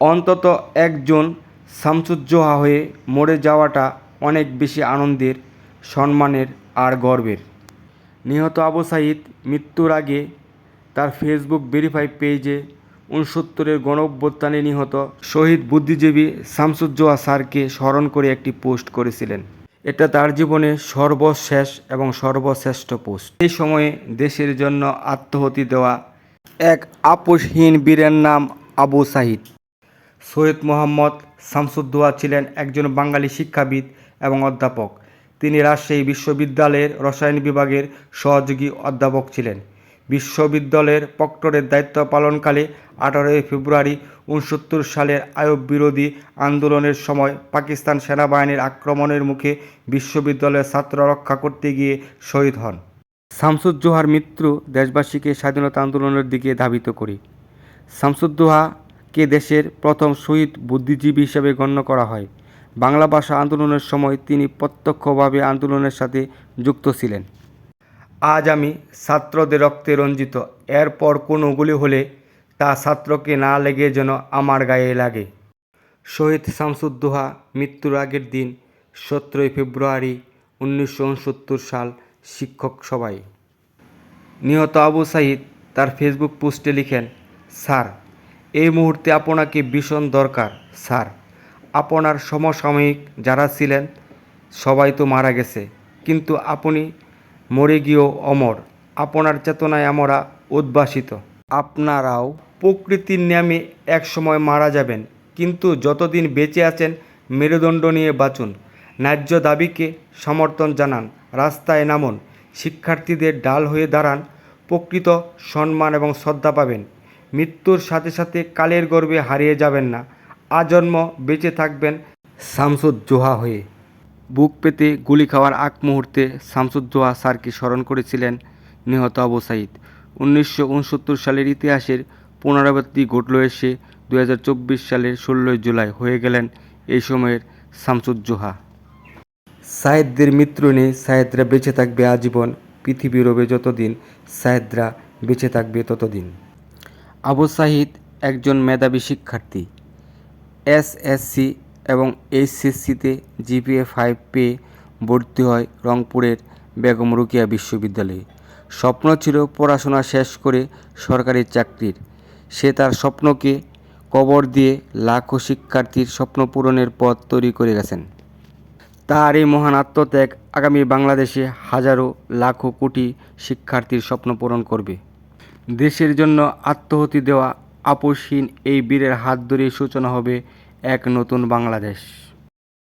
অন্তত একজন শামসুজ্জোহা হয়ে মরে যাওয়াটা অনেক বেশি আনন্দের, সম্মানের আর গর্বের। নিহত আবু সাইদ মৃত্যুর আগে তার ফেসবুক ভেরিফাই পেজে উনসত্তরের গণঅভ্যুত্থানে নিহত শহীদ বুদ্ধিজীবী শামসুজ্জোহা স্যারকে স্মরণ করে একটি পোস্ট করেছিলেন। এটা তার জীবনে সর্বশেষ এবং সর্বশ্রেষ্ঠ পোস্ট। এই সময়ে দেশের জন্য আত্মহতি দেওয়া এক আপোষহীন বীরের নাম আবু সাহিদ সৈয়দ মোহাম্মদ শামসুদ্দোয়া ছিলেন একজন বাঙালি শিক্ষাবিদ এবং অধ্যাপক। তিনি রাজশাহী বিশ্ববিদ্যালয়ের রসায়ন বিভাগের সহযোগী অধ্যাপক ছিলেন। বিশ্ববিদ্যালয়ের প্রক্টরের দায়িত্ব পালনকালে আঠারোই ফেব্রুয়ারি উনসত্তর সালের আয়ব বিরোধী আন্দোলনের সময় পাকিস্তান সেনাবাহিনীর আক্রমণের মুখে বিশ্ববিদ্যালয়ের ছাত্র রক্ষা করতে গিয়ে শহীদ হন। শামসুজ্জোহার মৃত্যু দেশবাসীকে স্বাধীনতা আন্দোলনের দিকে ধাবিত করে। শামসুদ্দোহাকে দেশের প্রথম শহীদ বুদ্ধিজীবী হিসেবে গণ্য করা হয়। বাংলা ভাষা আন্দোলনের সময় তিনি প্রত্যক্ষভাবে আন্দোলনের সাথে যুক্ত ছিলেন। আজ আমি ছাত্রদের রক্তে রঞ্জিত, এরপর কোনো গুলি হলে তা ছাত্রকে না লেগে যেন আমার গায়ে লাগে। শহীদ শামসুদ্দোহা মৃত্যুর আগের দিন, সতেরোই ফেব্রুয়ারি উনিশশো উনসত্তর সাল, শিক্ষক সভায়। নিহত আবু সাইদ তার ফেসবুক পোস্টে লিখেন, স্যার এই মুহূর্তে আপনাকে ভীষণ দরকার, স্যার। আপনার সমসাময়িক যারা ছিলেন, সবাই তো মারা গেছে। কিন্তু আপনি মরে গিয়েও অমর। আপনার চেতনায় আমরা উদ্ভাসিত। আপনারাও প্রকৃতির নিয়মে একসময় মারা যাবেন। কিন্তু যতদিন বেঁচে আছেন, মেরুদণ্ড নিয়ে বাঁচুন। ন্যায্য দাবিকে সমর্থন জানান, রাস্তায় নামুন। শিক্ষার্থীদের ডাল হয়ে দাঁড়ান। প্রকৃত সম্মান এবং শ্রদ্ধা পাবেন। মৃত্যুর সাথে সাথে কালের গর্বে হারিয়ে যাবেন না। আজন্ম বেঁচে থাকবেন শামসুজ্জোহা হয়ে। বুক পেতে গুলি খাওয়ার আগ মুহূর্তে শামসুজ্জোহা স্যারকে স্মরণ করেছিলেন নিহত আবু সাইদ উনিশশো উনসত্তর সালের ইতিহাসের পুনরাবৃত্তি ঘটল এসে দু হাজার চব্বিশ সালের ষোলোই জুলাই হয়ে গেলেন এই সময়ের শামসুজ্জোহা। সাহেদদের মৃত্যু নেই সাহেদরা বেঁচে থাকবে আজীবন। পৃথিবী রবে যতদিন সাহেদরা বেঁচে থাকবে ততদিন। আবু সাহিদ একজন মেধাবী শিক্ষার্থী। এসএসসি এবং এইচএসসিতে জিপিএ ফাইভ পেয়ে ভর্তি হয় রংপুরের বেগম রোকেয়া বিশ্ববিদ্যালয়ে। স্বপ্ন ছিল পড়াশোনা শেষ করে সরকারি চাকরির। সে তার স্বপ্নকে কবর দিয়ে লাখো শিক্ষার্থীর স্বপ্ন পূরণের পথ তৈরি করে গেছেন। তার এই মহান আত্মত্যাগ আগামী বাংলাদেশে হাজারো লাখো কোটি শিক্ষার্থীর স্বপ্ন পূরণ করবে। দেশের জন্য আত্মহতি দেওয়া আপোষহীন এই বীরের হাত ধরেই সূচনা হবে এক নতুন বাংলাদেশ।